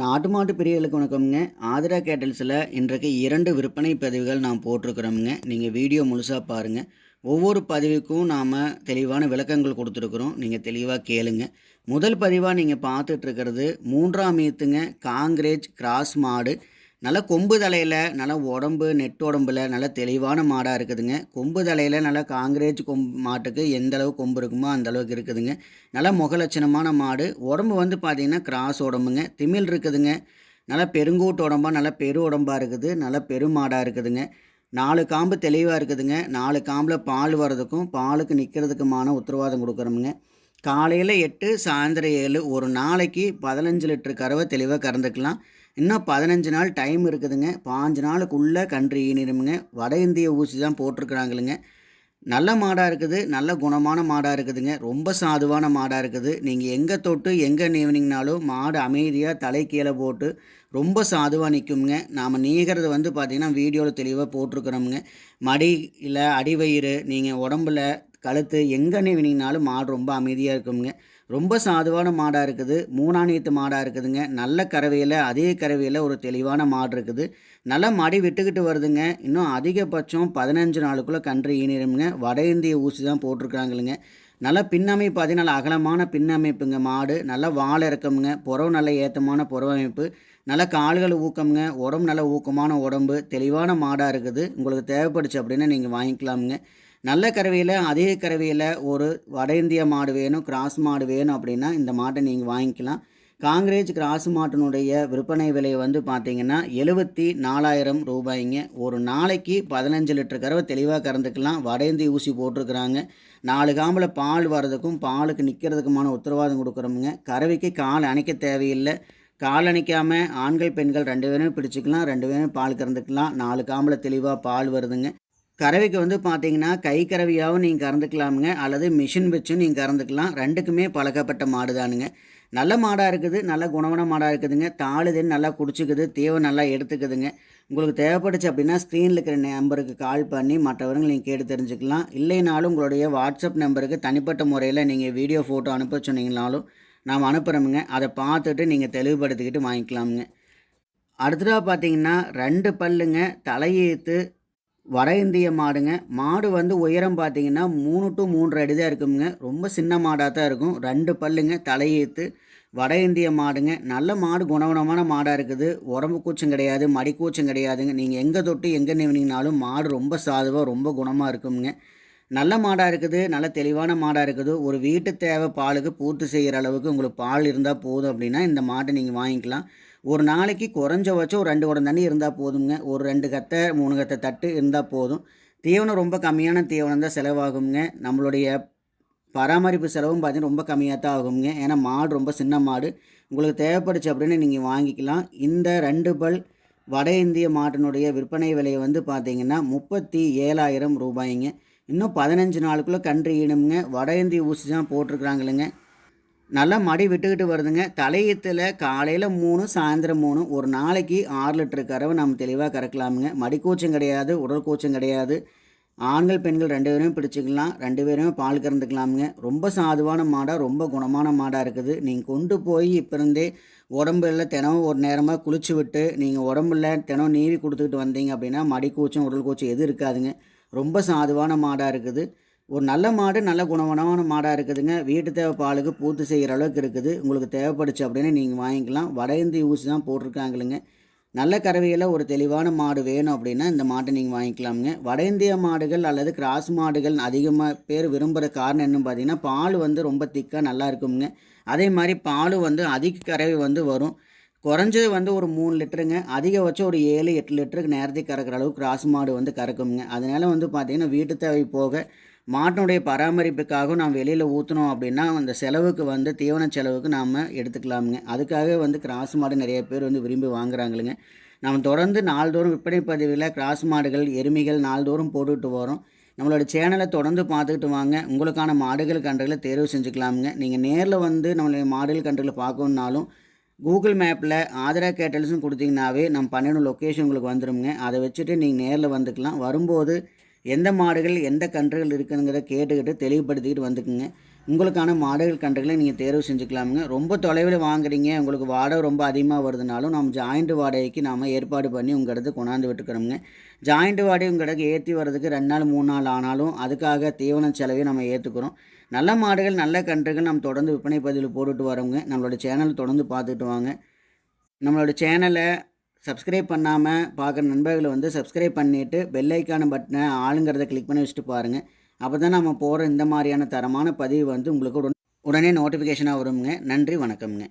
நாட்டு மாட்டு பிரியர்களுக்கு வணக்கம்ங்க. ஆதிரா கேட்டல்ஸில் இன்றைக்கு இரண்டு விற்பனை பதிவுகள் நான் போட்டிருக்கிறோம்ங்க. நீங்கள் வீடியோ முழுசாக பாருங்கள் ஒவ்வொரு பதிவுக்கும் நாம் தெளிவான விளக்கங்கள் கொடுத்துருக்குறோம். நீங்கள் தெளிவாக கேளுங்க. முதல் பதிவாக நீங்கள் பார்த்துட்ருக்கிறது மூன்றாம் ஈத்துங்க காங்கிரேஜ் கிராஸ் மாடு. நல்ல கொம்பு தலையில் நல்ல உடம்பு நெட் உடம்புல நல்ல தெளிவான மாடாக இருக்குதுங்க. கொம்பு தலையில் நல்லா காங்கிரேஜ் கொம்பு மாட்டுக்கு எந்த அளவு கொம்பு இருக்குமோ அந்த அளவுக்கு இருக்குதுங்க. நல்ல முகலட்சணமான மாடு. உடம்பு வந்து பார்த்திங்கன்னா கிராஸ் உடம்புங்க. திமில் இருக்குதுங்க. நல்லா பெருங்கூட்டு உடம்பாக நல்லா பெரு உடம்பாக இருக்குது. நல்லா பெருமாடாக இருக்குதுங்க. நாலு காம்பு தெளிவாக இருக்குதுங்க. நாலு காம்பில் பால் வர்றதுக்கும் பாலுக்கு நிற்கிறதுக்குமான உத்தரவாதம் கொடுக்குறோமுங்க காலையில் எட்டு சாயந்தரம் ஏழு. ஒரு நாளைக்கு பதினஞ்சு லிட்டர் கறவை தெளிவாக கறந்துக்கலாம். இன்னும் பதினஞ்சு நாள் டைம் இருக்குதுங்க. பாஞ்சு நாளுக்குள்ளே கன்று ஈனிருமுங்க வட இந்திய ஊசி தான் போட்டிருக்கிறாங்களுங்க. நல்ல மாடாக இருக்குது. நல்ல குணமான மாடாக இருக்குதுங்க. ரொம்ப சாதுவான மாடாக இருக்குது. நீங்கள் எங்கே தொட்டு எங்கே நீவினீங்கனாலும் மாடு அமைதியாக தலை கீழே போட்டு ரொம்ப சாதுவாக நிற்குங்க நாம் நீகிறது வந்து பார்த்திங்கன்னா வீடியோவில் தெளிவாக போட்டிருக்கிறோமுங்க. மடியில் அடிவயிறு நீங்கள் உடம்புல கழுத்து எங்கே நீவினீங்கனாலும் மாடு ரொம்ப அமைதியாக இருக்குங்க ரொம்ப சாதுவான மாடாக இருக்குது. மூணாணியத்து மாடாக இருக்குதுங்க. நல்ல கறவையில் அதே கறவையில் ஒரு தெளிவான மாடு இருக்குது. நல்லா மடி விட்டுக்கிட்டு வருதுங்க. இன்னும் அதிகபட்சம் பதினஞ்சு நாளுக்குள்ளே கன்று ஈனிருமுங்க. வட இந்திய ஊசி தான் போட்டிருக்காங்களுங்க. நல்லா பின்னமைப்பு அதே நல்ல அகலமான பின்னமைப்புங்க மாடு. நல்லா வாழை இறக்கமுங்க. புறவு நல்ல ஏற்றமான புறவமைப்பு. நல்ல கால்கள் ஊக்கமுங்க. உடம்பு நல்ல ஊக்கமான உடம்பு. தெளிவான மாடாக இருக்குது. உங்களுக்கு தேவைப்படுச்சு அப்படின்னா நீங்கள் வாங்கிக்கலாமுங்க. நல்ல கறவையில் அதே கறவையில் ஒரு வட இந்திய மாடு வேணும் கிராஸ் மாடு வேணும் அப்படின்னா இந்த மாட்டை நீங்கள் வாங்கிக்கலாம். காங்கிரேஜ் கிராஸ் மாட்டினுடைய விற்பனை விலை வந்து பார்த்திங்கன்னா எழுபத்தி நாலாயிரம் ரூபாய்ங்க. ஒரு நாளைக்கு பதினஞ்சு லிட்டர் கறவை தெளிவாக கறந்துக்கலாம். வட ஊசி போட்டிருக்கிறாங்க. நாலு காம்பில் பால் வர்றதுக்கும் பாலுக்கு நிற்கிறதுக்குமான உத்தரவாதம் கொடுக்குறோமுங்க கறவைக்கு கால் அணைக்க தேவையில்லை. கால் அணைக்காமல் ஆண்கள் பெண்கள் ரெண்டு பேரும் பிடிச்சிக்கலாம். ரெண்டு பேரும் பால் கறந்துக்கலாம். நாலு காம்பில் தெளிவாக பால் வருதுங்க. கறவைக்கு வந்து பார்த்தீங்கன்னா கை கறவையாகவும் நீங்கள் கறந்துக்கலாமுங்க அல்லது மிஷின் வச்சும் நீங்கள் கறந்துக்கலாம். ரெண்டுக்குமே பழக்கப்பட்ட மாடு தானுங்க நல்ல மாடாக இருக்குது நல்ல குணவன மாடாக இருக்குதுங்க. தாளுதுன்னு நல்லா குடிச்சிக்குது தேவை நல்லா எடுத்துக்குதுங்க. உங்களுக்கு தேவைப்படுச்சு அப்படின்னா ஸ்க்ரீனில் இருக்கிற நம்பருக்கு கால் பண்ணி மற்றவர்கள் நீங்கள் கேட்டு தெரிஞ்சுக்கலாம். இல்லைனாலும் உங்களுடைய வாட்ஸ்அப் நம்பருக்கு தனிப்பட்ட முறையில் நீங்கள் வீடியோ ஃபோட்டோ அனுப்ப சொன்னீங்கனாலும் நாம் அனுப்புகிறோமுங்க அதை பார்த்துட்டு நீங்கள் தெளிவுபடுத்திக்கிட்டு வாங்கிக்கலாமுங்க. அடுத்ததாக பார்த்தீங்கன்னா ரெண்டு பல்லுங்க தலையீத்து வட இந்திய மாடுங்க. மாடு வந்து உயரம் பார்த்தீங்கன்னா மூணு டு மூன்று அடி தான் இருக்குங்க. ரொம்ப சின்ன மாடாக தான் இருக்கும். ரெண்டு பல்லுங்க தலையீத்து வட இந்திய மாடுங்க. நல்ல மாடு குணகுணமான மாடாக இருக்குது. உடம்பு கூச்சம் கிடையாது மடி கூச்சம் கிடையாதுங்க. நீங்கள் எங்கே தொட்டு எங்கே நிவனிங்கனாலும் மாடு ரொம்ப சாதுவாக ரொம்ப குணமாக இருக்குங்க. நல்ல மாடாக இருக்குது நல்ல தெளிவான மாடாக இருக்குது. ஒரு வீட்டு தேவை பாலுக்கு பூர்த்தி செய்கிற அளவுக்கு உங்களுக்கு பால் இருந்தால் போதும் அப்படின்னா இந்த மாட்டை நீங்கள் வாங்கிக்கலாம். ஒரு நாளைக்கு குறைஞ்சபட்சம் ஒரு ரெண்டு குடம் தண்ணி இருந்தால் போதுங்க. ஒரு ரெண்டு கத்தை மூணு கத்தை தட்டு இருந்தால் போதும். தீவனம் ரொம்ப கம்மியான தீவனம் தான் செலவாகுங்க நம்மளுடைய பராமரிப்பு செலவும் பார்த்தீங்கன்னா ரொம்ப கம்மியாக தான் ஆகுங்க ஏன்னா மாடு ரொம்ப சின்ன மாடு. உங்களுக்கு தேவைப்படுச்சு அப்படின்னு நீங்கள் வாங்கிக்கலாம். இந்த ரெண்டு பல் வட இந்திய மாட்டினுடைய விற்பனை விலையை வந்து பார்த்தீங்கன்னா முப்பத்தி ஏழாயிரம் ரூபாய்ங்க. இன்னும் பதினஞ்சு நாளுக்குள்ளே கன்று ஈனுங்க வட இந்திய ஊசி தான் போட்டிருக்குறாங்களுங்க நல்லா மடி விட்டுக்கிட்டு வருதுங்க. தலையத்தில் காலையில் மூணு சாயந்தரம் மூணு ஒரு நாளைக்கு ஆறு லிட்டர் கறவை நம்ம தெளிவாக கறக்கலாமுங்க. மடி கூச்சம் கிடையாது உடல் கூச்சம் கிடையாது. ஆண்கள் பெண்கள் ரெண்டு பேரும் பிடிச்சிக்கலாம் ரெண்டு பேருமே பால் கறந்துக்கலாமுங்க. ரொம்ப சாதுவான மாடாக ரொம்ப குணமான மாடாக இருக்குது. நீங்கள் கொண்டு போய் இப்போ இருந்தே உடம்புல தினம் ஒரு நேரமாக குளிச்சு விட்டு நீங்கள் உடம்புல தினம் நீவி கொடுத்துக்கிட்டு வந்தீங்க அப்படின்னா மடி கூச்சம் உடல் கூச்சம் எதுவும் இருக்காதுங்க. ரொம்ப சாதுவான மாடாக இருக்குது. ஒரு நல்ல மாடு நல்ல குணமான மாடாக இருக்குதுங்க. வீட்டு தேவை பாலுக்கு பூர்த்தி செய்கிற அளவுக்கு இருக்குது. உங்களுக்கு தேவைப்படுச்சு அப்படின்னு நீங்கள் வாங்கிக்கலாம். வட ஊசி தான் போட்டிருக்காங்களுங்க. நல்ல கறவையில் ஒரு தெளிவான மாடு வேணும் அப்படின்னா இந்த மாட்டை நீங்கள் வாங்கிக்கலாமுங்க. வட இந்திய மாடுகள் அல்லது கிராஸ் மாடுகள் அதிகமாக பேர் விரும்புகிற காரணம் என்னன்னு பார்த்தீங்கன்னா பால் வந்து ரொம்ப திக்காக நல்லா இருக்குங்க அதே மாதிரி பால் வந்து அதிக கறவை வந்து வரும். குறைஞ்சது வந்து ஒரு மூணு லிட்டருங்க. அதிகபட்சம் ஒரு ஏழு எட்டு லிட்டருக்கு நேரத்துக்கு கறக்கிற அளவுக்கு கிராஸ் மாடு வந்து கறக்குங்க அதனால் வந்து பார்த்திங்கன்னா வீட்டு தேவை போக மாட்டினுடைய பராமரிப்புக்காக நாம் வெளியில் ஊற்றினோம் அப்படின்னா அந்த செலவுக்கு வந்து தீவன செலவுக்கு நாம் எடுத்துக்கலாமுங்க. அதுக்காக வந்து கிராஸ் மாடு நிறைய பேர் வந்து விரும்பி வாங்குறாங்களுங்க. நம்ம தொடர்ந்து நாள்தோறும் விற்பனை பதிவில் கிராஸ் மாடுகள் எருமைகள் நாள்தோறும் போட்டுக்கிட்டு வரோம். நம்மளோட சேனலை தொடர்ந்து பார்த்துக்கிட்டு வாங்க. உங்களுக்கான மாடுகள் கன்றுகளை தேர்வு செஞ்சுக்கலாமுங்க. நீங்கள் நேரில் வந்து நம்மளுடைய மாடுகள் கன்றுகளை பார்க்கணுன்னாலும் கூகுள் மேப்பில் ஆதரா கேட்டல்ஸும் கொடுத்தீங்கன்னாவே நம்ம பண்ணின லொக்கேஷன் உங்களுக்கு வந்துடுங்க அதை வச்சுட்டு நீங்கள் நேரில் வந்துக்கலாம். வரும்போது எந்த மாடுகள் எந்த கன்றுகள் இருக்குதுங்கிறத கேட்டுக்கிட்டு தெளிவுபடுத்திக்கிட்டு வந்துக்குங்க. உங்களுக்கான மாடுகள் கன்றுகளை நீங்கள் தேர்வு செஞ்சுக்கலாமுங்க. ரொம்ப தொலைவில் வாங்குறீங்க. உங்களுக்கு வாடகை ரொம்ப அதிகமாக வருதுனாலும் நம்ம ஜாயிண்ட் வாடகைக்கு நாம் ஏற்பாடு பண்ணி உங்கள் இடத்துக்கு கொண்டாந்து விட்டுக்கிறோமுங்க. ஜாயிண்ட் வாடகை உங்கள் இடத்துக்கு ஏற்றி வர்றதுக்கு ரெண்டு நாள் மூணு நாள் ஆனாலும் அதுக்காக தீவன செலவையும் நம்ம ஏற்றுக்கிறோம் நல்ல மாடுகள் நல்ல கன்றுகள் நம்ம தொடர்ந்து விற்பனை பதிவில் போட்டுட்டு வரோங்க நம்மளோட சேனல் தொடர்ந்து பார்த்துட்டு வாங்க. நம்மளோட சேனலை சப்ஸ்கிரைப் பண்ணாமல் பார்க்குற நண்பர்களை வந்து சப்ஸ்கிரைப் பண்ணிவிட்டு பெல் ஐக்கான பட்டனை ஆளுங்கிறத கிளிக் பண்ணி வச்சுட்டு பாருங்கள் அப்போ தான் நம்ம போகிற இந்த மாதிரியான தரமான பதிவு வந்து உங்களுக்கு உடனே உடனே நோட்டிஃபிகேஷனாக வருங்க. நன்றி வணக்கம்ங்க.